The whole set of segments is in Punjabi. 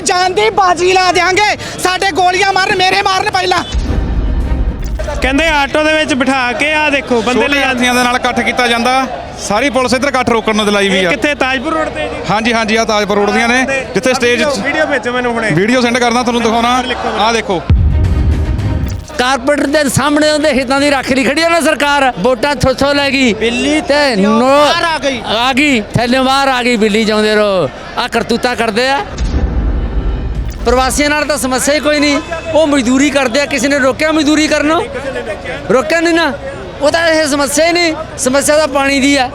ਅਸੀਂ ਜਾਨ ਦੀ ਬਾਜੀ ਲਾ ਦੇਾਂਗੇ ਸਾਡੇ ਗੋਲੀਆਂ ਮਾਰਨ ਮੇਰੇ ਮਾਰਨ ਪਹਿਲਾਂ। ਕਹਿੰਦੇ ਆਟੋ ਦੇ ਵਿੱਚ ਬਿਠਾ ਕੇ ਆ ਦੇਖੋ ਬੰਦੇ ਲੈ ਜਾਂਦੇ ਦੇ ਨਾਲ ਇਕੱਠ ਕੀਤਾ ਜਾਂਦਾ। ਸਾਰੀ ਪੁਲਿਸ ਇੱਧਰ ਇਕੱਠ ਰੋਕਣ ਨੂੰ ਦਿਲਾਈ ਵੀ ਆ। ਕਿੱਥੇ ਤਾਜਪੁਰ ਰੋਡ ਤੇ ਜੀ? ਹਾਂਜੀ ਹਾਂਜੀ ਆ ਤਾਜਪੁਰ ਰੋਡ ਦੀਆਂ ਨੇ। ਜਿੱਥੇ ਸਟੇਜ ਵੀਡੀਓ ਵਿੱਚ ਮੈਨੂੰ ਹੁਣੇ। ਵੀਡੀਓ ਸੈਂਡ ਕਰਦਾ ਤੁਹਾਨੂੰ ਦਿਖਾਉਣਾ। ਆ ਦੇਖੋ। ਕਾਰਪੋਰੇਟਰ ਦੇ ਸਾਹਮਣੇ ਉਹਦੇ ਹਿੱਤਾਂ ਦੀ ਰੱਖ ਲਈ ਖੜੀ ਆ ਨਾ ਸਰਕਾਰ। ਵੋਟਾਂ ਥੋਥੋਂ ਲੈ ਗਈ। ਬਿੱਲੀ ਤੇ ਨੋ ਆ ਗਈ। ਆ ਗਈ। ਥੱਲੇ ਬਾਹਰ ਆ ਗਈ ਬਿੱਲੀ ਚਾਉਂਦੇ ਰੋ ਆ ਕਰਤੂਤਾ ਕਰਦੇ ਆ। ਪ੍ਰਵਾਸੀਆਂ ਨਾਲ ਤਾਂ ਸਮੱਸਿਆ ਹੀ ਕੋਈ ਨਹੀਂ। ਉਹ ਮਜ਼ਦੂਰੀ ਕਰਦੇ ਆ, ਕਿਸੇ ਨੇ ਰੋਕਿਆ ਮਜ਼ਦੂਰੀ ਕਰਨੋਂ ਰੋਕਿਆ ਨਹੀਂ ਨਾ। ਉਹ ਤਾਂ ਇਹ ਸਮੱਸਿਆ ਹੀ ਨਹੀਂ। ਸਮੱਸਿਆ ਤਾਂ ਪਾਣੀ ਦੀ ਆ,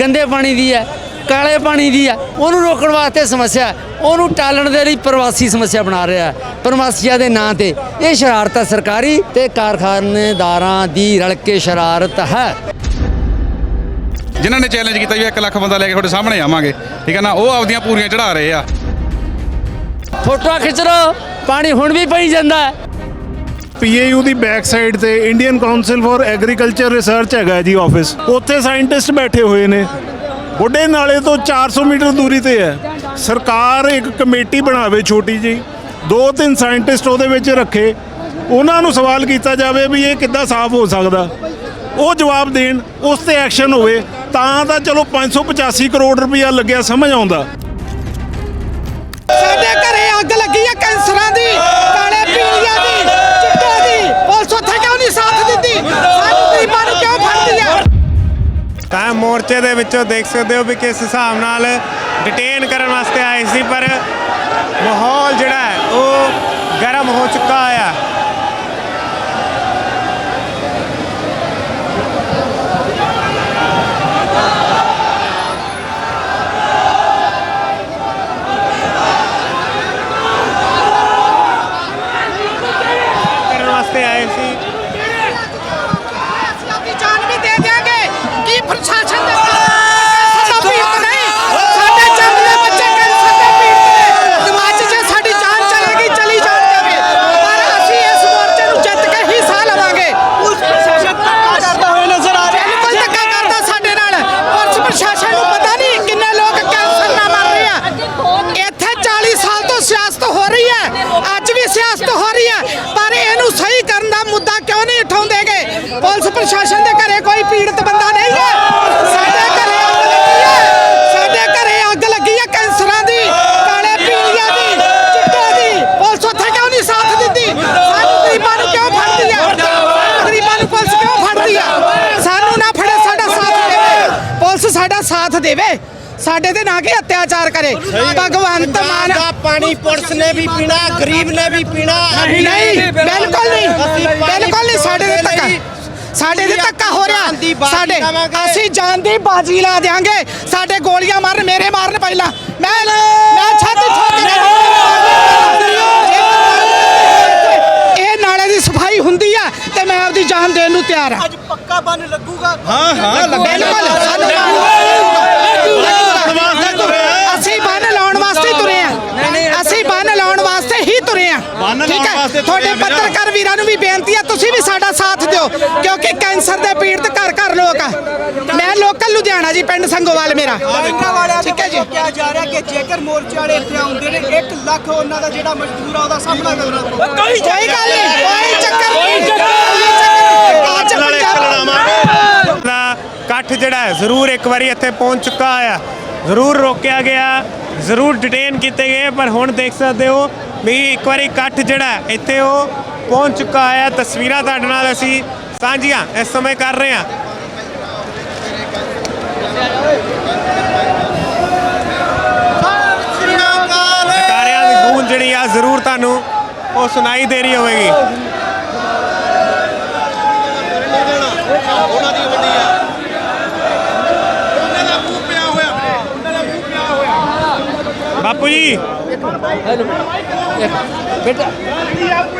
ਗੰਦੇ ਪਾਣੀ ਦੀ ਆ, ਕਾਲੇ ਪਾਣੀ ਦੀ ਆ। ਉਹਨੂੰ ਰੋਕਣ ਵਾਸਤੇ ਸਮੱਸਿਆ ਉਹਨੂੰ ਟਾਲਣ ਦੇ ਲਈ ਪ੍ਰਵਾਸੀ ਸਮੱਸਿਆ ਬਣਾ ਰਿਹਾ ਪ੍ਰਵਾਸੀਆਂ ਦੇ ਨਾਂ ਤੇ। ਇਹ ਸ਼ਰਾਰਤ ਸਰਕਾਰੀ ਤੇ ਕਾਰਖਾਨੇਦਾਰਾਂ ਦੀ ਰਲ ਕੇ ਸ਼ਰਾਰਤ ਹੈ। ਜਿਨ੍ਹਾਂ ਨੇ ਚੈਲੰਜ ਕੀਤਾ ਵੀ 1 ਲੱਖ ਬੰਦਾ ਲੈ ਕੇ ਤੁਹਾਡੇ ਸਾਹਮਣੇ ਆਵਾਂਗੇ। ਠੀਕ ਹੈ ਨਾ? ਉਹ ਆਪਦੀਆਂ ਪੂਰੀਆਂ ਚੜਾ ਰਹੇ ਆ। ਫੋਟੋਆਂ ਖਿੱਚ ਲਓ, ਪਾਣੀ ਹੁਣ ਵੀ ਪਈ ਜਾਂਦਾ। ਹੈ ਪੀਏਯੂ ਦੀ ਬੈਕ ਸਾਈਡ ਤੇ Indian council for agriculture research ਹੈਗਾ ਜੀ ਆਫਿਸ। ਉੱਥੇ ਸਾਇੰਟਿਸਟ ਬੈਠੇ ਹੋਏ ਨੇ। ਬੁੱਢੇ ਨਾਲੇ ਤੋਂ 400 ਮੀਟਰ ਦੂਰੀ ਤੇ ਹੈ। ਸਰਕਾਰ ਇੱਕ ਕਮੇਟੀ ਬਣਾਵੇ ਛੋਟੀ ਜੀ ਦੋ ਤਿੰਨ ਸਾਇੰਟਿਸਟ ਉਹਦੇ ਵਿੱਚ ਰੱਖੇ। ਉਹਨਾਂ ਨੂੰ ਸਵਾਲ ਕੀਤਾ ਜਾਵੇ ਵੀ ਇਹ ਕਿੱਦਾਂ ਸਾਫ਼ ਹੋ ਸਕਦਾ। ਉਹ ਜਵਾਬ ਦੇਣ, ਉਸ ਤੇ ਐਕਸ਼ਨ ਹੋਵੇ, ਤਾਂ ਤਾਂ ਚਲੋ 585 ਕਰੋੜ ਰੁਪਇਆ ਲੱਗਿਆ ਸਮਝ ਆਉਂਦਾ। ਅੱਗ ਲੱਗੀ ਆ ਕੈਂਸਰਾਂ ਦੀ, ਕਾਲੇ ਪੀਲੀਆਂ ਦੀ, ਚਿੱਟੇ ਦੀ। ਪੁਲਿਸ ਉੱਥੇ ਕਿਉਂ ਨਹੀਂ ਸਾਥ ਦਿੰਦੀ? ਸਾਨੂੰ ਗਰੀਬਾਂ ਨੂੰ ਕਿਉਂ ਫੜਦੀ ਆ? ਤਾਂ ਮੋਰਚੇ ਦੇ ਵਿੱਚੋਂ ਦੇਖ ਸਕਦੇ ਹੋ ਵੀ ਕਿਸ ਹਿਸਾਬ ਨਾਲ ਡਿਟੇਨ ਕਰਨ ਵਾਸਤੇ ਆਏ ਸੀ, ਪਰ ਮਾਹੌਲ ਜਿਹੜਾ ਹੈ, ਉਹ ਗਰਮ ਹੋ ਚੁੱਕਾ ਆ ਕਰਨ ਵਾਸਤੇ ਆਏ ਸੀ ਅਸੀਂ ਆਪਣੀ ਜਾਨ ਵੀ ਦੇ ਦਿਆਂਗੇ ਕੀ ਪ੍ਰਸ਼ਾਸਨ ਦੇ ਸਾਡਾ ਪੀੜਤ ਨਹੀਂ ਸਾਡੇ ਚੰਦ ਦੇ ਬੱਚੇ ਕੈਂਸਰ ਦੇ ਪੀੜਤ ਨੇ ਅੱਜ ਜੇ ਸਾਡੀ ਜਾਨ ਚਲੇਗੀ ਚਲੀ ਜਾਣ ਦੇਵੇ ਪਰ ਅਸੀਂ ਇਸ ਮੋਰਚੇ ਨੂੰ ਜਿੱਤ ਕੇ ਹੀ ਸਾਹ ਲਵਾਂਗੇ ਪੁਲਿਸ ਪ੍ਰਸ਼ਾਸਨ ਧੱਕਾ ਕਰਦਾ ਹੋਇਆ ਨਜ਼ਰ ਆ ਰਿਹਾ ਬਿਲਕੁਲ ਧੱਕਾ ਕਰਦਾ ਸਾਡੇ ਨਾਲ ਪੁਲਿਸ ਪ੍ਰਸ਼ਾਸਨ ਨੂੰ ਪਤਾ ਨਹੀਂ ਕਿੰਨੇ ਲੋਕ ਕੈਂਸਰ ਨਾਲ ਮਰ ਰਹੇ ਆ ਇੱਥੇ 40 ਸਾਲ ਤੋਂ ਸਿਆਸਤ ਹੋ ਰਹੀ ਹੈ ਅੱਜ ਵੀ ਸਿਆਸਤ ਹੋ ਰਹੀ ਹੈ ਪਰ ਇਹਨੂੰ ਸਹੀ ਕਰਨ ਦਾ ਮੁੱਦਾ ਕਿਉਂ ਨਹੀਂ ਉਠਾਉਂਦੇਗੇ ਪੁਲਿਸ ਪ੍ਰਸ਼ਾਸਨ ਦੇ ਘਰੇ ਕੋਈ ਪੀੜਤ ਬੰਦਾ ਨਹੀਂ ਹੈ। ਸਾਡੇ ਘਰੇ ਅੱਗ ਲੱਗੀ ਹੈ। ਸਾਡੇ ਘਰੇ ਅੱਗ ਲੱਗੀ ਹੈ ਕੈਂਸਰਾਂ ਦੀ ਕਾਲੇ ਪੀਲੀਆਂ ਦੀ ਚਿੱਟੇ ਦੀ। ਪੁਲਿਸ ਉੱਥੇ ਕਿਉਂ ਨਹੀਂ ਸਾਥ ਦਿੰਦੀ? ਸਾਨੂੰ ਗਰੀਬਾਂ ਨੂੰ ਕਿਉਂ ਫੜਦੀ ਆ ਗਰੀਬਾਂ ਨੂੰ ਪੁਲਿਸ ਕਿਉਂ ਫੜਦੀ ਆ ਸਾਨੂੰ ਨਾ ਫੜੇ ਸਾਡਾ ਸਾਥ ਦੇਵੇ। ਪੁਲਿਸ ਸਾਡਾ ਸਾਥ ਦੇਵੇ। ਸਾਡੇ ਤੇ ਨਾ ਕਿ ਅਤਿਆਚਾਰ ਕਰੇ। ਭਗਵੰਤ ਮਾਨ ਦਾ ਪਾਣੀ ਪੁਲਿਸ ਨੇ ਵੀ ਪੀਣਾ ਗਰੀਬ ਨੇ ਵੀ ਪੀਣਾ। ਨਹੀਂ ਬਿਲਕੁਲ ਨਹੀਂ। ਬਿਲਕੁਲ ਨਹੀਂ ਸਾਡੇ ਦੇ ਧੱਕਾ ਸਾਡੇ ਦੇ ਧੱਕਾ ਹੋ ਰਿਹਾ। ਸਾਡੇ। ਅਸੀਂ ਜਾਨ ਦੀ ਬਾਜੀ ਲਾ ਦੇਾਂਗੇ ਸਾਡੇ ਗੋਲੀਆਂ ਮਾਰਨ ਮੇਰੇ ਮਾਰਨ ਪਹਿਲਾਂ। ਮੈਂ ਮੈਂ ਛੱਤ ਛੱਤ ਇਹ ਨਾਲੇ ਦੀ ਸਫ਼ਾਈ ਹੁੰਦੀ ਆ ਤੇ ਮੈਂ ਆਪਦੀ ਜਾਨ ਦੇਣ ਨੂੰ ਤਿਆਰ ਆ। ਅੱਜ ਪੱਕਾ ਬੰਨ ਲੱਗੂਗਾ। ਬਿਲਕੁਲ ਸਾਨੂੰ ਅਸੀਂ ਬੰਨ ਲਾਉਣ ਵਾਸਤੇ ਹੀ ਤੁਰੇ ਆ ਅਸੀਂ ਬੰਨ ਲਾਉਣ ਵਾਸਤੇ ਹੀ ਤੁਰੇ ਆ ਠੀਕ ਹੈ ਤੁਹਾਡੇ ਪੱਤਰਕਾਰ ਵੀਰਾਂ ਨੂੰ ਵੀ ਬੇਨਤੀ ਆ ਤੁਸੀਂ ਵੀ ਸਾਡਾ ਸਾਥ ਦਿਓ ਕਿਉਂਕਿ ਕੈਂਸਰ ਦੇ ਪੀੜਤ ਘਰ ਘਰ ਲੋਕ ਆ। ਮੈਂ ਲੋਕਲ ਲੁਧਿਆਣਾ ਜੀ ਪਿੰਡ ਸੰਗੋਵਾਲ ਮੇਰਾ। ਠੀਕ ਹੈ ਜੀ। ਕਿਹਾ ਜਾ ਰਿਹਾ ਕਿ ਜੇਕਰ ਮੋਰਚੇ ਵਾਲੇ ਇੱਥੇ ਆਉਂਦੇ ਨੇ 1 ਲੱਖ ਉਹਨਾਂ ਦਾ ਜਿਹੜਾ ਮਜ਼ਦੂਰ ਆ ਉਹਦਾ ਸਾਹਮਣਾ ਕਰਨਾ ਪਊਗਾ ਕੋਈ ਗੱਲ ਨਹੀਂ। ਕੋਈ ਚੱਕਰ ਨਹੀਂ। ਅੱਜ ਪੰਜਾਬ ਦਾ ਇਕੱਠ ਜਿਹੜਾ ਹੈ ਜ਼ਰੂਰ ਇੱਕ ਵਾਰੀ ਇੱਥੇ ਪਹੁੰਚ ਚੁੱਕਾ ਆ। ਜ਼ਰੂਰ ਰੋਕਿਆ ਗਿਆ ਜ਼ਰੂਰ ਡਿਟੇਨ ਕੀਤੇ ਗਏ ਪਰ ਹੁਣ ਦੇਖ ਸਕਦੇ ਹੋ ਵੀ ਇੱਕ ਵਾਰੀ ਇਕੱਠ ਜਿਹੜਾ ਇੱਥੇ ਉਹ ਪਹੁੰਚ ਚੁੱਕਾ ਹੈ। ਤਸਵੀਰਾਂ ਤੁਹਾਡੇ ਨਾਲ ਅਸੀਂ ਸਾਂਝੀਆਂ ਇਸ ਸਮੇਂ ਕਰ ਰਹੇ ਹਾਂ। ਜਕਾਰਿਆਂ ਦੀ ਗੂੰਜ ਜਿਹੜੀ ਆ, ਜ਼ਰੂਰ ਤੁਹਾਨੂੰ ਉਹ ਸੁਣਾਈ ਦੇ ਰਹੀ ਹੋਵੇਗੀ। ਬਾਪੂ ਜੀ। ਬੇਟਾ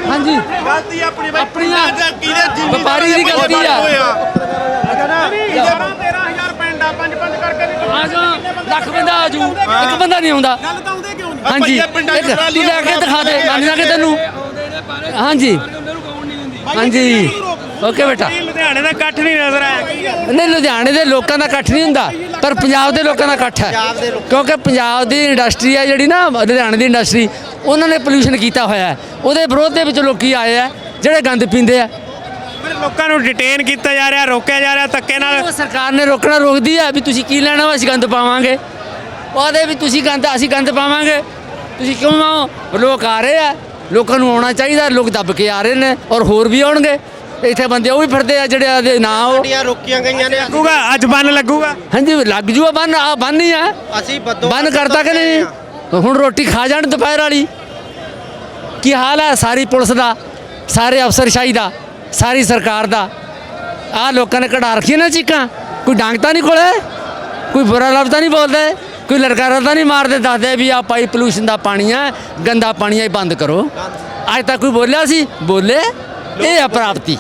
ਹਾਂਜੀ। ਗਲਤੀ ਆਪਣੀ ਆਪਣੀਆਂ ਕਿਹਦੇ ਵਪਾਰੀ ਦੀ ਗਲਤੀ ਆ। 13000 ਪਿੰਡ ਆ ਪੰਜ ਪੰਜ ਕਰਕੇ ਆ ਜਾ ਲੱਖ ਬੰਦਾ ਆ ਜੂ ਇੱਕ ਬੰਦਾ ਨਹੀਂ ਆਉਂਦਾ। ਗੱਲ ਤਾਂ ਆਉਂਦੇ ਕਿਉਂ ਨਹੀਂ? ਹਾਂਜੀ। ਇੱਕ ਤੂੰ ਲੈ ਕੇ ਦਿਖਾ ਦੇ ਮੰਨ ਲਾਂਗੇ ਤੈਨੂੰ। ਹਾਂਜੀ। ਹਾਂਜੀ। ਓਕੇ ਬੇਟਾ। ਇਹ ਲੁਧਿਆਣੇ ਦਾ ਇਕੱਠ ਨਹੀਂ ਨਜ਼ਰ ਆਇਆ। ਨਹੀਂ ਲੁਧਿਆਣੇ ਦੇ ਲੋਕਾਂ ਦਾ ਇਕੱਠ ਨਹੀਂ ਹੁੰਦਾ ਪਰ ਪੰਜਾਬ ਦੇ ਲੋਕਾਂ ਦਾ ਇਕੱਠ ਹੈ। ਕਿਉਂਕਿ ਪੰਜਾਬ ਦੀ ਇੰਡਸਟਰੀ ਆ ਜਿਹੜੀ ਨਾ ਲੁਧਿਆਣੇ ਦੀ ਇੰਡਸਟਰੀ ਉਹਨਾਂ ਨੇ ਪੋਲੂਸ਼ਨ ਕੀਤਾ ਹੋਇਆ ਹੈ। ਉਹਦੇ ਵਿਰੋਧ ਦੇ ਵਿੱਚ ਲੋਕੀ ਆਏ ਆ ਜਿਹੜੇ ਗੰਦ ਪੀਂਦੇ ਆ ਲੋਕਾਂ ਨੂੰ ਡਿਟੇਨ ਕੀਤਾ ਜਾ ਰਿਹਾ ਰੋਕਿਆ ਜਾ ਰਿਹਾ ਧੱਕੇ ਨਾਲ। ਸਰਕਾਰ ਨੇ ਰੋਕਣਾ ਰੋਕਦੀ ਆ ਵੀ ਤੁਸੀਂ ਕੀ ਲੈਣਾ ਵਾ ਅਸੀਂ ਗੰਦ ਪਾਵਾਂਗੇ। ਉਹਦੇ ਵੀ ਤੁਸੀਂ ਗੰਦ ਅਸੀਂ ਗੰਦ ਪਾਵਾਂਗੇ। ਤੁਸੀਂ ਕਿਉਂ ਆਓ? ਲੋਕ ਆ ਰਹੇ ਆ ਲੋਕਾਂ ਨੂੰ ਆਉਣਾ ਚਾਹੀਦਾ ਲੋਕ ਦੱਬ ਕੇ ਆ ਰਹੇ ਨੇ ਔਰ ਹੋਰ ਵੀ ਆਉਣਗੇ। ਇੱਥੇ ਬੰਦੇ ਉਹ ਵੀ ਫਿਰਦੇ ਆ ਜਿਹੜੇ ਆਦੇ ਨਾ ਉਹ ਗੱਡੀਆਂ ਰੋਕੀਆਂ ਗਈਆਂ ਨੇ। ਲੱਗੂਗਾ ਅੱਜ ਬੰਨ ਲੱਗੂਗਾ। ਹਾਂਜੀ ਲੱਗ ਜੂਆ ਬੰਨ ਆ ਬੰਨ ਹੀ ਆ। ਅਸੀਂ ਬੱਦੋ ਬੰਨ ਕਰਤਾ ਕਿ ਨਹੀਂ? ਹੁਣ ਰੋਟੀ ਖਾ ਜਾਣ ਦੁਪਹਿਰ ਵਾਲੀ। ਕੀ ਹਾਲ ਹੈ ਸਾਰੀ ਪੁਲਿਸ ਦਾ, ਸਾਰੇ ਅਫਸਰਸ਼ਾਹੀ ਦਾ, ਸਾਰੀ ਸਰਕਾਰ ਦਾ? ਆ ਲੋਕਾਂ ਨੇ ਕਢਾ ਰੱਖੀ ਨਾ ਚੀਕਾਂ। ਕੋਈ ਡਾਂਗ ਤਾਂ ਨਹੀਂ ਕੋਲੇ, ਕੋਈ ਬੁਰਾ ਲਫ਼ਜ਼ ਨਹੀਂ ਬੋਲਦਾ, ਕੋਈ ਲੜਕਾਰਾ ਤਾਂ ਨਹੀਂ ਮਾਰਦੇ, ਦੱਸਦੇ ਵੀ ਆ ਪਾਈ ਪੋਲੂਸ਼ਨ ਦਾ ਪਾਣੀ ਆ, ਗੰਦਾ ਪਾਣੀ ਆ ਬੰਦ ਕਰੋ। ਅੱਜ ਤੱਕ ਕੋਈ ਬੋਲਿਆ ਸੀ? ਬੋਲੇ, ਇਹ ਅਪਰਾਪਤੀ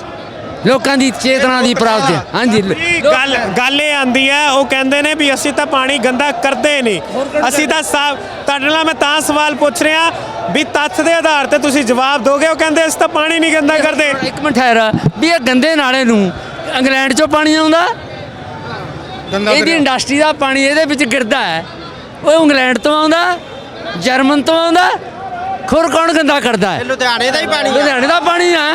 ਲੋਕਾਂ ਦੀ ਚੇਤਨਾ ਦੀ ਪ੍ਰਾਪਤੀ। ਹਾਂਜੀ ਗੱਲ ਗੱਲ ਇਹ ਆਂਦੀ ਹੈ ਉਹ ਕਹਿੰਦੇ ਨੇ ਵੀ ਅਸੀਂ ਤਾਂ ਪਾਣੀ ਗੰਦਾ ਕਰਦੇ ਨਹੀਂ। ਅਸੀਂ ਤਾਂ ਸਾਫ਼ ਤੁਹਾਡੇ ਨਾਲ ਮੈਂ ਤਾਂ ਸਵਾਲ ਪੁੱਛ ਰਿਹਾ ਵੀ ਤੱਥ ਦੇ ਆਧਾਰ ਤੇ ਤੁਸੀਂ ਜਵਾਬ ਦੋਗੇ? ਉਹ ਕਹਿੰਦੇ ਅਸੀਂ ਤਾਂ ਪਾਣੀ ਨਹੀਂ ਗੰਦਾ ਕਰਦੇ। ਇੱਕ ਮਿੰਟ ਠਹਿਰ। ਵੀ ਇਹ ਗੰਦੇ ਨਾਲੇ ਨੂੰ ਇੰਗਲੈਂਡ ਚੋਂ ਪਾਣੀ ਆਉਂਦਾ? ਇਹਦੀ ਇੰਡਸਟਰੀ ਦਾ ਪਾਣੀ ਇਹਦੇ ਵਿੱਚ ਗਿਰਦਾ ਹੈ। ਉਹ ਇੰਗਲੈਂਡ ਤੋਂ ਆਉਂਦਾ ਜਰਮਨ ਤੋਂ ਆਉਂਦਾ ਖੁਰ ਕੌਣ ਗੰਦਾ ਕਰਦਾ ਹੈ? ਲੁਧਿਆਣੇ ਦਾ ਹੀ ਪਾਣੀ ਲੁਧਿਆਣੇ ਦਾ ਪਾਣੀ ਹੈ।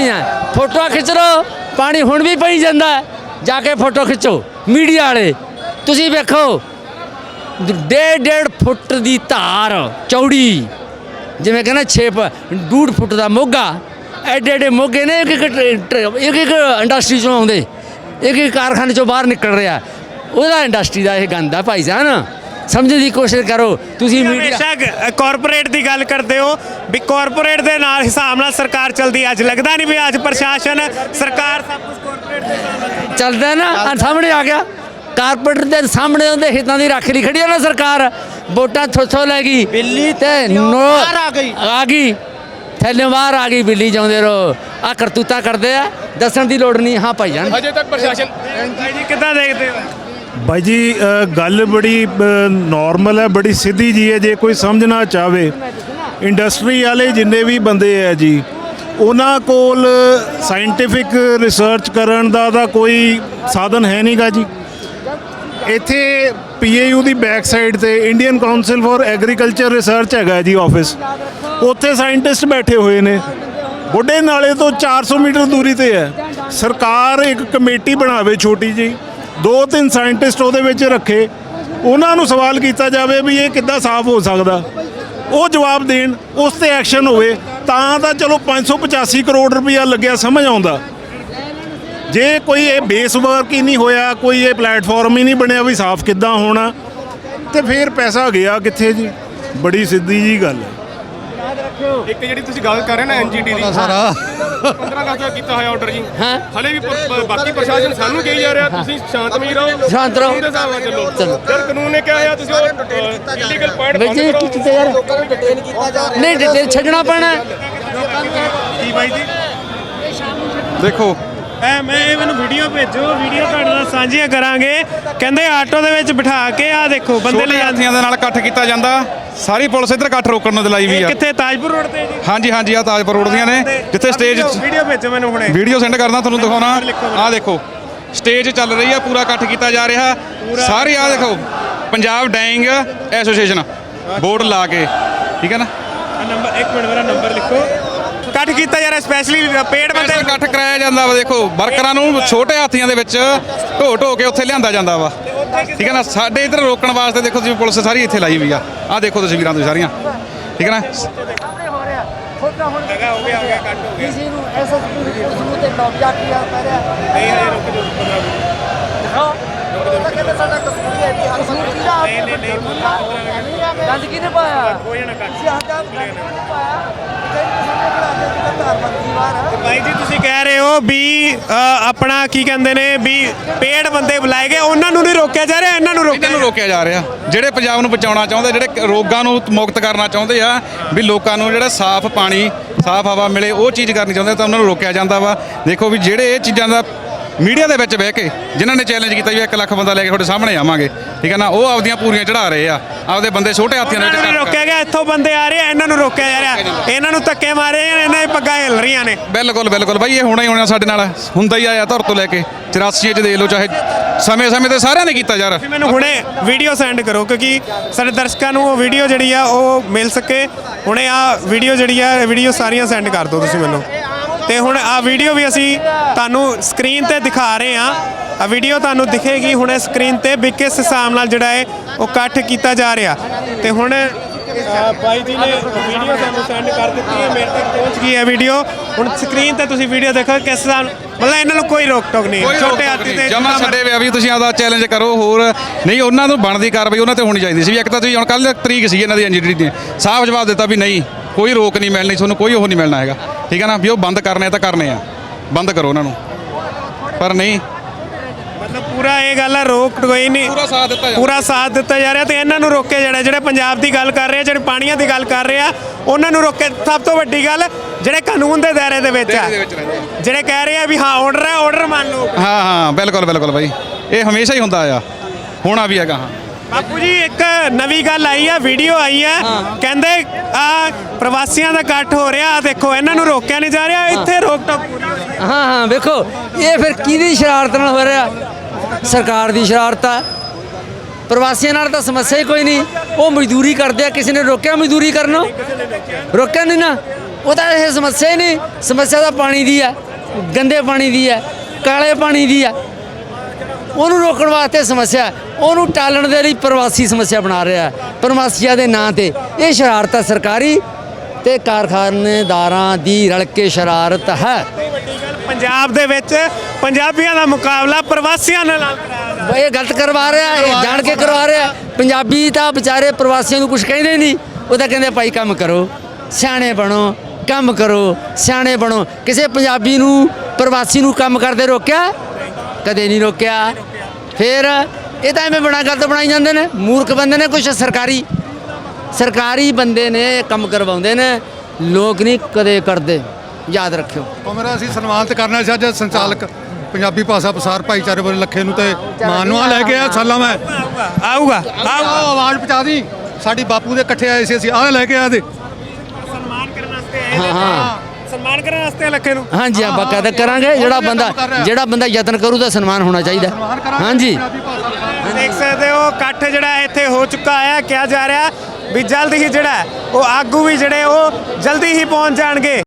ਲੁਧਿਆਣੇ ਦਾ ਖਿੱਚ ਲਓ। ਪਾਣੀ ਹੁਣ ਵੀ ਪਈ ਜਾਂਦਾ ਜਾ ਕੇ ਫੋਟੋ ਖਿੱਚੋ। ਮੀਡੀਆ ਵਾਲੇ, ਤੁਸੀਂ ਵੇਖੋ। ਡੇਢ ਡੇਢ ਫੁੱਟ ਦੀ ਧਾਰ, ਚੌੜੀ। ਜਿਵੇਂ ਕਹਿੰਦਾ 6 ਡੂਢ ਫੁੱਟ ਦਾ ਮੋਗਾ। ਐਡੇ ਐਡੇ ਮੋਗੇ ਨੇ, ਇੱਕ ਇੱਕ ਇੱਕ ਇੱਕ ਇੰਡਸਟਰੀ ਚੋਂ ਆਉਂਦੇ। ਇੱਕ ਇੱਕ ਕਾਰਖਾਨੇ ਚੋਂ ਬਾਹਰ ਨਿਕਲ ਰਿਹਾ। ਉਹਦਾ ਇੰਡਸਟਰੀ ਦਾ ਇਹ ਗੰਦ ਆ ਭਾਈ ਜਾਨ ਸਮਝਣ ਦੀ ਕੋਸ਼ਿਸ਼ ਕਰੋ। ਤੁਸੀਂ ਮੀਡੀਆ ਹਮੇਸ਼ਾ ਕਾਰਪੋਰੇਟ ਦੀ ਗੱਲ ਕਰਦੇ ਹੋ। ਵੀ ਕਾਰਪੋਰੇਟ ਦੇ ਨਾਲ ਹਿਸਾਬ ਨਾਲ ਸਰਕਾਰ ਚੱਲਦੀ। ਅੱਜ ਲੱਗਦਾ ਨਹੀਂ ਵੀ ਅੱਜ ਪ੍ਰਸ਼ਾਸਨ ਸਰਕਾਰ ਸਭ ਕੁਝ ਕਾਰਪੋਰੇਟ ਦੇ ਨਾਲ ਚੱਲਦੀ ਨਾ? ਸਾਹਮਣੇ ਆ ਗਿਆ। ਕਾਰਪੋਰੇਟਰ ਦੇ ਸਾਹਮਣੇ ਉਹਦੇ ਹਿੱਤਾਂ ਦੀ ਰੱਖ ਲਈ ਖੜੀ ਆ ਨਾ ਸਰਕਾਰ। ਵੋਟਾਂ ਥੋਥੋਂ ਲੈ ਗਈ। ਬਿੱਲੀ ਤੇ ਨੋ ਆ ਗਈ। ਆ ਗਈ। ਥੱਲੇ ਬਾਹਰ ਆ ਗਈ ਬਿੱਲੀ ਜਾਉਂਦੇ ਰੋ ਆ ਕਰਤੂਤਾ ਕਰਦੇ ਆ। ਦੱਸਣ ਦੀ ਲੋੜ ਨਹੀਂ। ਹਾਂ ਭਾਈ ਜਾਨ। ਅਜੇ ਤੱਕ ਪ੍ਰਸ਼ਾਸਨ ਭਾਈ ਜੀ ਕਿੱਦਾਂ ਦੇਖਦੇ ਹੋ? ਬਾਈ ਜੀ ਗੱਲ ਬੜੀ ਨਾਰਮਲ ਹੈ, ਬੜੀ ਸਿੱਧੀ ਜੀ ਹੈ, ਜੇ ਕੋਈ ਸਮਝਣਾ ਚਾਹਵੇ ਇੰਡਸਟਰੀ ਵਾਲੇ ਜਿੰਨੇ ਵੀ ਬੰਦੇ ਹੈ ਜੀ, ਉਹਨਾਂ ਕੋਲ ਸਾਇੰਟੀਫਿਕ ਰਿਸਰਚ ਕਰਨ ਦਾ ਤਾਂ ਕੋਈ ਸਾਧਨ ਹੈ ਨਹੀਂਗਾ ਜੀ। ਇੱਥੇ ਪੀਏਯੂ ਦੀ ਬੈਕ ਸਾਈਡ ਤੇ Indian council for agriculture research ਹੈਗਾ ਜੀ ਆਫਿਸ ਉੱਥੇ ਸਾਇੰਟਿਸਟ ਬੈਠੇ ਹੋਏ ਨੇ। ਬੁੱਢੇ ਨਾਲੇ ਤੋਂ 400 ਮੀਟਰ ਦੂਰੀ ਤੇ ਹੈ। ਸਰਕਾਰ ਇੱਕ ਕਮੇਟੀ ਬਣਾਵੇ ਛੋਟੀ ਜੀ ਦੋ ਤਿੰਨ ਸਾਇੰਟਿਸਟ ਉਹਦੇ ਵਿੱਚ ਰੱਖੇ। ਉਹਨਾਂ ਨੂੰ ਸਵਾਲ ਕੀਤਾ ਜਾਵੇ ਵੀ ਇਹ ਕਿੱਦਾਂ ਸਾਫ਼ ਹੋ ਸਕਦਾ। ਉਹ ਜਵਾਬ ਦੇਣ, ਉਸ ਤੇ ਐਕਸ਼ਨ ਹੋਵੇ, ਤਾਂ ਤਾਂ ਚਲੋ 585 ਕਰੋੜ ਰੁਪਇਆ ਲੱਗਿਆ ਸਮਝ ਆਉਂਦਾ। ਜੇ ਕੋਈ ਇਹ ਬੇਸ ਵਰਕ ਹੀ ਨਹੀਂ ਹੋਇਆ, ਕੋਈ ਇਹ ਪਲੇਟਫਾਰਮ ਹੀ ਨਹੀਂ ਬਣਿਆ ਵੀ ਸਾਫ਼ ਕਿੱਦਾਂ ਹੋਣਾ, ਤੇ ਫਿਰ ਪੈਸਾ ਗਿਆ ਕਿੱਥੇ ਜੀ? ਬੜੀ ਸਿੱਧੀ ਜੀ ਗੱਲ ਹੈ। ਇੱਕ ਜਿਹੜੀ ਤੁਸੀਂ ਗੱਲ ਕਰ ਰਹੇ ਨਾ ਐਨਜੀਟੀ ਦੀ। ਸਾਰਾ। 15 ਅਗਸਤ ਦਾ ਕੀਤਾ ਹੋਇਆ ਆਰਡਰ ਜੀ। ਹਾਂ? ਹਲੇ ਵੀ ਪ- ਪ- ਬਾਕੀ ਪ੍ਰਸ਼ਾਸਨ ਸਾਨੂੰ ਕਹੀ ਜਾ ਰਿਹਾ ਤੁਸੀਂ ਸ਼ਾਂਤਮਈ ਰਹੋ। ਸ਼ਾਂਤ ਰਹੋ। ਕਾਨੂੰਨ ਦੇ ਹਿਸਾਬ ਨਾਲ ਚੱਲੋ। ਚਲੋ। ਕਾਨੂੰਨ ਨੇ ਕਿਹਾ ਹੋਇਆ ਤੁਸੀਂ ਉਹ ਇਲੀਗਲ ਪੁਆਇੰਟ ਬਈ ਬੰਦ ਜੀ ਕਰੋ। ਕਿਤੇ ਯਾਰ? ਡਿਟੇਨ ਕੀਤਾ ਜਾ ਰਿਹਾ। ਨਹੀਂ ਡਿਟੇਲ ਛੱਡਣਾ ਪੈਣਾ। ਹੈ। ਕੀ ਬਾਈ ਜੀ? ਦੇਖੋ ਐ ਮੈਂ ਇਹ ਮੈਨੂੰ ਵੀਡੀਓ ਭੇਜੋ ਵੀਡੀਓ ਤੁਹਾਡੇ ਨਾਲ ਸਾਂਝੀਆਂ ਕਰਾਂਗੇ। ਕਹਿੰਦੇ ਆਟੋ ਦੇ ਵਿੱਚ ਬਿਠਾ ਕੇ ਆ ਦੇਖੋ ਬੰਦੇ ਲੈ ਜਾਂਦੇ ਦੇ ਨਾਲ ਇਕੱਠ ਕੀਤਾ ਜਾਂਦਾ। ਸਾਰੀ ਪੁਲਿਸ ਇੱਧਰ ਇਕੱਠ ਰੋਕਣ ਨੂੰ ਲਾਈ ਵੀ ਇਹ ਆ। ਕਿੱਥੇ? ਤਾਜਪੁਰ ਰੋਡ ਤੇ ਜੀ? ਹਾਂਜੀ ਹਾਂਜੀ ਆ ਤਾਜਪੁਰ ਰੋਡ ਦੀਆਂ ਨੇ। ਜਿੱਥੇ ਸਟੇਜ ਵੀਡੀਓ ਭੇਜੋ ਮੈਨੂੰ ਹੁਣੇ। ਵੀਡੀਓ ਸੈਂਡ ਕਰਦਾ ਤੁਹਾਨੂੰ ਦਿਖਾਉਣਾ। ਆਹ ਦੇਖੋ ਸਟੇਜ ਚੱਲ ਰਹੀ ਆ ਪੂਰਾ ਇਕੱਠ ਕੀਤਾ ਜਾ ਰਿਹਾ। ਸਾਰੀ ਆ ਦੇਖੋ ਪੰਜਾਬ ਡਾਈਂਗ ਐਸੋਸੀਏਸ਼ਨ ਬੋਰਡ ਲਾ ਕੇ ਠੀਕ ਹੈ ਨਾ? ਨੰਬਰ ਇੱਕ ਮਿੰਟ ਮੇਰਾ ਨੰਬਰ ਲਿਖੋ। ਕੱਟ ਕੀਤਾ ਯਾਰ ਸਪੈਸ਼ਲੀ ਪੇਡ ਬੰਦੇ ਬੰਦੇ ਇਕੱਠ ਕਰਾਇਆ ਜਾਂਦਾ ਵਾ ਦੇਖੋ ਵਰਕਰਾਂ ਨੂੰ ਛੋਟੇ ਹਾਥੀਆਂ ਦੇ ਵਿੱਚ ਢੋ ਢੋ ਕੇ ਉੱਥੇ ਲਿਆਂਦਾ ਜਾਂਦਾ ਵਾ। ਠੀਕ ਹੈ ਨਾ? ਸਾਡੇ ਇੱਧਰ ਰੋਕਣ ਵਾਸਤੇ ਦੇਖੋ ਤੁਸੀਂ ਪੁਲਿਸ ਸਾਰੀ ਇੱਥੇ ਲਾਈ ਹੋਈ ਆ। ਆਹ ਦੇਖੋ ਤਸਵੀਰਾਂ ਤੁਸੀਂ ਸਾਰੀਆਂ। ਠੀਕ ਹੈ ਨਾ? ਹੋ ਗਿਆ ਹੋ ਗਿਆ ਕੱਟ ਹੋ ਗਿਆ ਕਿਸੇ ਨੂੰ ਐਸਐਸਪੀ ਨੂੰ ਤੇ ਕਬਜ਼ਾ ਕੀਤਾ ਪੈ ਰਿਹਾ ਨਹੀਂ ਹਲੇ ਰੁਕ ਜਾਓ। ਦਿਖਾਓ। ਤਾਂ ਕਹਿੰਦੇ ਸਾਡਾ ਕਸੂਰ ਹੈ ਜੀ ਕਸੂਰ ਕਿਹਦਾ ਨਹੀਂ ਨਹੀਂ ਨਹੀਂ ਗੰਦ ਕਿਹਨੇ ਪਾਇਆ? ਹੋ ਜਾਣਾ ਕੱਟ ਜ਼ਿਆਦਾ ਨਹੀਂ ਪਾਇਆ ਕਹਿੰਦੇ ਸਾਡੇ ਬਣਾ ਦੇ ਕਿ ਧਾਰਮਿਕ ਦੀਵਾਰ ਹੈ ਭਾਈ ਜੀ ਤੁਸੀਂ ਕਹਿ ਰਹੇ ਹੋ ਵੀ ਆਪਣਾ ਕੀ ਕਹਿੰਦੇ ਨੇ ਵੀ ਪੇਡ ਬੰਦੇ ਬੁਲਾਏ ਗਏ ਉਹਨਾਂ ਨੂੰ ਨਹੀਂ ਰੋਕਿਆ ਜਾ ਰਿਹਾ ਇਹਨਾਂ ਨੂੰ ਰੋਕਿਆ ਇਹਨਾਂ ਨੂੰ ਰੋਕਿਆ ਜਾ ਰਿਹਾ। ਜਿਹੜੇ ਪੰਜਾਬ ਨੂੰ ਬਚਾਉਣਾ ਚਾਹੁੰਦੇ ਜਿਹੜੇ ਰੋਗਾਂ ਨੂੰ ਮੁਕਤ ਕਰਨਾ ਚਾਹੁੰਦੇ ਆ ਵੀ ਲੋਕਾਂ ਨੂੰ ਜਿਹੜਾ ਸਾਫ਼ ਪਾਣੀ ਸਾਫ਼ ਹਵਾ ਮਿਲੇ ਉਹ ਚੀਜ਼ ਕਰਨੀ ਚਾਹੁੰਦੇ ਤਾਂ ਉਹਨਾਂ ਨੂੰ ਰੋਕਿਆ ਜਾਂਦਾ ਵਾ। ਦੇਖੋ ਵੀ ਜਿਹੜੇ ਇਹ ਚੀਜ਼ਾਂ ਦਾ ਮੀਡੀਆ ਦੇ ਵਿੱਚ ਬਹਿ ਕੇ ਜਿਨ੍ਹਾਂ ਨੇ ਚੈਲੰਜ ਕੀਤਾ ਵੀ 1 ਲੱਖ ਬੰਦਾ ਲੈ ਕੇ ਤੁਹਾਡੇ ਸਾਹਮਣੇ ਆਵਾਂਗੇ ਠੀਕ ਹੈ ਨਾ? ਉਹ ਆਪਦੀਆਂ ਪੂਰੀਆਂ ਚੜਾ ਰਹੇ ਆ। ਆਪਦੇ ਬੰਦੇ ਛੋਟੇ ਹਾਥੀਆਂ ਦੇ ਇਹਨਾਂ ਨੂੰ ਰੋਕਿਆ ਗਿਆ ਇੱਥੋਂ ਬੰਦੇ ਆ ਰਹੇ ਆ ਇਹਨਾਂ ਨੂੰ ਰੋਕਿਆ ਜਾ ਰਿਹਾ। ਇਹਨਾਂ ਨੂੰ ਧੱਕੇ ਮਾਰੇ ਆ ਇਹਨਾਂ ਦੀ ਪੱਗਾਂ ਹਿਲ ਰਹੀਆਂ ਨੇ। ਬਿਲਕੁਲ ਬਿਲਕੁਲ। ਬਾਈ ਇਹ ਹੋਣਾ ਹੀ ਹੋਣਾ ਸਾਡੇ ਨਾਲ। ਹੁੰਦਾ ਹੀ ਆਇਆ ਧਰ ਤੋਂ ਲੈ ਕੇ। 84 ਚ ਦੇ ਲਓ ਚਾਹੇ ਸਮੇਂ-ਸਮੇਂ ਤੇ ਸਾਰਿਆਂ ਨੇ ਕੀਤਾ ਯਾਰ। ਤੁਸੀਂ ਮੈਨੂੰ ਹੁਣੇ ਵੀਡੀਓ ਸੈਂਡ ਕਰੋ ਕਿਉਂਕਿ ਸਾਡੇ ਦਰਸ਼ਕਾਂ ਨੂੰ ਉਹ ਵੀਡੀਓ ਜਿਹੜੀ ਆ ਉਹ ਮਿਲ ਸਕੇ। ਹੁਣੇ ਆ ਵੀਡੀਓ ਜਿਹੜੀ ਆ ਵੀਡੀਓ ਸਾਰੀਆਂ ਸੈਂਡ ਕਰ ਦਿਓ ਤੁਸੀਂ ਮੈਨੂੰ। ਤੇ ਹੁਣ ਆ ਵੀਡੀਓ ਵੀ ਅਸੀਂ ਤੁਹਾਨੂੰ ਸਕਰੀਨ ਤੇ ਦਿਖਾ ਰਹੇ ਆ ਆ ਵੀਡੀਓ ਤੁਹਾਨੂੰ ਦਿਖੇਗੀ ਹੁਣੇ ਸਕਰੀਨ ਤੇ ਵੀ ਕਿਸ ਹਿਸਾਬ ਨਾਲ ਜਿਹੜਾ ਹੈ ਉਹ ਇਕੱਠ ਕੀਤਾ ਜਾ ਰਿਹਾ। ਤੇ ਹੁਣ ਬਾਈ ਜੀ ਨੇ ਵੀਡੀਓ ਸਾਨੂੰ ਸੈਂਡ ਕਰ ਦਿੱਤੀ ਹੈ ਮੇਰੇ ਤੱਕ ਪਹੁੰਚ ਗਈ ਹੈ ਵੀਡੀਓ। ਹੁਣ ਸਕਰੀਨ ਤੇ ਤੁਸੀਂ ਵੀਡੀਓ ਦੇਖੋ ਕਿਸ ਨਾਲ- ਮਤਲਬ ਇਹਨਾਂ ਨੂੰ ਕੋਈ ਰੋਕ ਟੋਕ ਨਹੀਂ ਛੋਟੇ ਹਾਥੀ ਤੇ ਜਮਾ ਛੱਡੇ ਵਿਆ ਵੀ ਤੁਸੀਂ ਆਪਦਾ ਚੈਲੰਜ ਕਰੋ ਹੋਰ ਨਹੀਂ ਉਹਨਾਂ ਨੂੰ ਬਣਦੀ ਕਾਰਵਾਈ ਉਹਨਾਂ ਤੇ ਹੋਣੀ ਚਾਹੀਦੀ ਸੀ ਵੀ ਇੱਕ ਤਾਂ ਤੁਸੀਂ ਹੁਣ ਕੱਲ ਤਰੀਕ ਸੀ ਇਹਨਾਂ ਦੀ ਐਨਜੀਟੀ ਦੀ। ਸਾਫ਼ ਜਵਾਬ ਦਿੱਤਾ ਵੀ ਨਹੀਂ। ਕੋਈ ਰੋਕ ਨਹੀਂ ਮਿਲਣੀ ਤੁਹਾਨੂੰ ਕੋਈ ਉਹ ਨਹੀਂ ਮਿਲਣਾ ਹੈਗਾ। ਠੀਕ ਹੈ ਨਾ? ਵੀ ਉਹ ਬੰਦ ਕਰਨੇ ਤਾਂ ਕਰਨੇ ਆ। ਬੰਦ ਕਰੋ ਉਹਨਾਂ ਨੂੰ। ਪਰ ਨਹੀਂ। ਮਤਲਬ ਪੂਰਾ ਇਹ ਗੱਲ ਆ ਰੋਕ ਕੋਈ ਨਹੀਂ। ਪੂਰਾ ਸਾਥ ਦਿੱਤਾ ਜਾਂਦਾ। ਪੂਰਾ ਸਾਥ ਦਿੱਤਾ ਜਾ ਰਿਹਾ ਤੇ ਇਹਨਾਂ ਨੂੰ ਰੋਕੇ ਜਿਹੜਾ ਜਿਹੜੇ ਪੰਜਾਬ ਦੀ ਗੱਲ ਕਰ ਰਹੇ ਆ ਜਿਹੜੇ ਪਾਣੀਆਂ ਦੀ ਗੱਲ ਕਰ ਰਹੇ ਆ ਉਹਨਾਂ ਨੂੰ ਰੋਕੇ ਸਭ ਤੋਂ ਵੱਡੀ ਗੱਲ ਜਿਹੜੇ ਕਾਨੂੰਨ ਦੇ ਦਾਇਰੇ ਦੇ ਵਿੱਚ ਆ। ਜਿਹੜੇ ਕਹਿ ਰਹੇ ਆ ਵੀ ਹਾਂ ਆਰਡਰ ਹੈ ਆਰਡਰ ਮੰਨ ਲਓ। ਹਾਂ ਹਾਂ ਬਿਲਕੁਲ ਬਿਲਕੁਲ ਬਾਈ। ਇਹ ਹਮੇਸ਼ਾ ਹੀ ਹੁੰਦਾ ਆ। ਹੋਣਾ ਵੀ ਹੈਗਾ ਹਾਂ। ਬਾਪੂ ਜੀ ਇੱਕ ਨਵੀਂ ਗੱਲ ਆਈ ਆ ਵੀਡੀਓ ਆਈ ਆ। ਕਹਿੰਦੇ ਆ ਪ੍ਰਵਾਸੀਆਂ ਦਾ ਇਕੱਠ ਹੋ ਰਿਹਾ ਆ ਦੇਖੋ ਇਹਨਾਂ ਨੂੰ ਰੋਕਿਆ ਨਹੀਂ ਜਾ ਰਿਹਾ ਇੱਥੇ ਰੋਕ ਟੋਕ ਪੂਰੀ ਹੋ ਰਹੀ ਹੈ। ਹਾਂ ਹਾਂ ਵੇਖੋ ਇਹ ਫਿਰ ਕਿਹਦੀ ਸ਼ਰਾਰਤ ਨਾਲ ਹੋ ਰਿਹਾ? ਸਰਕਾਰ ਦੀ ਸ਼ਰਾਰਤ ਆ। ਪ੍ਰਵਾਸੀਆਂ ਨਾਲ ਤਾਂ ਸਮੱਸਿਆ ਹੀ ਕੋਈ ਨਹੀਂ। ਉਹ ਮਜ਼ਦੂਰੀ ਕਰਦੇ ਆ ਕਿਸੇ ਨੇ ਰੋਕਿਆ ਮਜ਼ਦੂਰੀ ਕਰਨੋਂ ਰੋਕਿਆ ਨਹੀਂ ਨਾ। ਉਹ ਤਾਂ ਇਹ ਸਮੱਸਿਆ ਹੀ ਨਹੀਂ। ਸਮੱਸਿਆ ਤਾਂ ਪਾਣੀ ਦੀ ਆ ਗੰਦੇ ਪਾਣੀ ਦੀ ਆ ਕਾਲੇ ਪਾਣੀ ਦੀ ਆ। ਉਹਨੂੰ ਰੋਕਣ ਵਾਸਤੇ ਸਮੱਸਿਆ। ਉਹਨੂੰ ਟਾਲਣ ਦੇ ਲਈ ਪ੍ਰਵਾਸੀ ਸਮੱਸਿਆ ਬਣਾ ਰਿਹਾ। ਪ੍ਰਵਾਸੀਆਂ ਦੇ ਨਾਂ ਤੇ ਇਹ ਸ਼ਰਾਰਤ ਹੈ ਸਰਕਾਰੀ ਤੇ ਕਾਰਖਾਨੇਦਾਰਾਂ ਦੀ ਰਲ ਕੇ ਸ਼ਰਾਰਤ ਹੈ ਪੰਜਾਬ ਦੇ ਵਿੱਚ ਪੰਜਾਬੀਆਂ ਦਾ ਮੁਕਾਬਲਾ ਪ੍ਰਵਾਸੀਆਂ ਨਾਲ। ਇਹ ਗਲਤ ਕਰਵਾ ਰਿਹਾ ਇਹ ਜਾਣ ਕੇ ਕਰਵਾ ਰਿਹਾ ਪੰਜਾਬੀ ਤਾਂ ਵਿਚਾਰੇ ਪ੍ਰਵਾਸੀਆਂ ਨੂੰ ਕੁਝ ਕਹਿੰਦੇ ਨਹੀਂ ਉਹ ਤਾਂ ਕਹਿੰਦੇ ਭਾਈ ਕੰਮ ਕਰੋ ਸਿਆਣੇ ਬਣੋ ਕੰਮ ਕਰੋ ਸਿਆਣੇ ਬਣੋ ਕਿਸੇ ਪੰਜਾਬੀ ਨੂੰ ਪ੍ਰਵਾਸੀ ਨੂੰ ਕੰਮ ਕਰਦੇ ਰੋਕਿਆ ਕਦੇ ਨਹੀਂ ਰੋਕਿਆ ਫਿਰ ਇਹ ਤਾਂ ਐਵੇਂ ਬਣਾ ਗਲਤ ਬਣਾਈ ਜਾਂਦੇ ਨੇ। ਮੂਰਖ ਬੰਦੇ ਨੇ ਕੁਝ ਸਰਕਾਰੀ ਸਰਕਾਰੀ ਬੰਦੇ ਨੇ ਕੰਮ ਕਰਵਾਉਂਦੇ ਨੇ। ਲੋਕ ਨਹੀਂ ਕਦੇ ਕਰਦੇ ਯਾਦ ਰੱਖਿਓ। ਉਹ ਮੇਰਾ ਅਸੀਂ ਸਨਮਾਨਿਤ ਕਰਨਾ ਸੀ ਅੱਜ ਸੰਚਾਲਕ ਪੰਜਾਬੀ ਭਾਸ਼ਾ ਪ੍ਰਸਾਰ ਭਾਈਚਾਰੇ ਵੱਲੋਂ ਲੱਖੇ ਨੂੰ ਤੇ ਮਾਨਵਾ ਲੈ ਕੇ ਆ ਸਾਲਾ ਮੈਂ। ਆਊਗਾ ਆਹ ਆਊਗਾ ਆਵਾਜ਼ ਪਹੁੰਚਾ ਦੀ। ਸਾਡੀ ਬਾਪੂ ਦੇ ਇਕੱਠੇ ਆਏ ਸੀ ਅਸੀਂ ਆਹ ਲੈ ਕੇ ਆ ਦੇ। ਸਨਮਾਨ ਕਰਨ ਵਾਸਤੇ ਆਏ ਹਾਂ। ਸਨਮਾਨ ਕਰਨ ਵਾਸਤੇ ਲੱਖੇ ਨੂੰ? ਹਾਂਜੀ ਆਪਾਂ ਕਦ ਕਰਾਂਗੇ ਜਿਹੜਾ ਬੰਦਾ ਜਿਹੜਾ ਬੰਦਾ ਯਤਨ ਕਰੂ ਤਾਂ ਸਨਮਾਨ ਹੋਣਾ ਚਾਹੀਦਾ। ਹਾਂਜੀ। ਦੇਖ ਸਕਦੇ ਹੋ ਇਕੱਠ ਜਿਹੜਾ ਇੱਥੇ ਹੋ ਚੁੱਕਾ ਹੈ ਕਿਹਾ ਜਾ ਰਿਹਾ ਵੀ ਜਲਦ ਹੀ ਜਿਹੜਾ ਉਹ ਆਗੂ ਵੀ ਜਿਹੜੇ ਉਹ ਜਲਦੀ ਹੀ ਪਹੁੰਚ ਜਾਣਗੇ।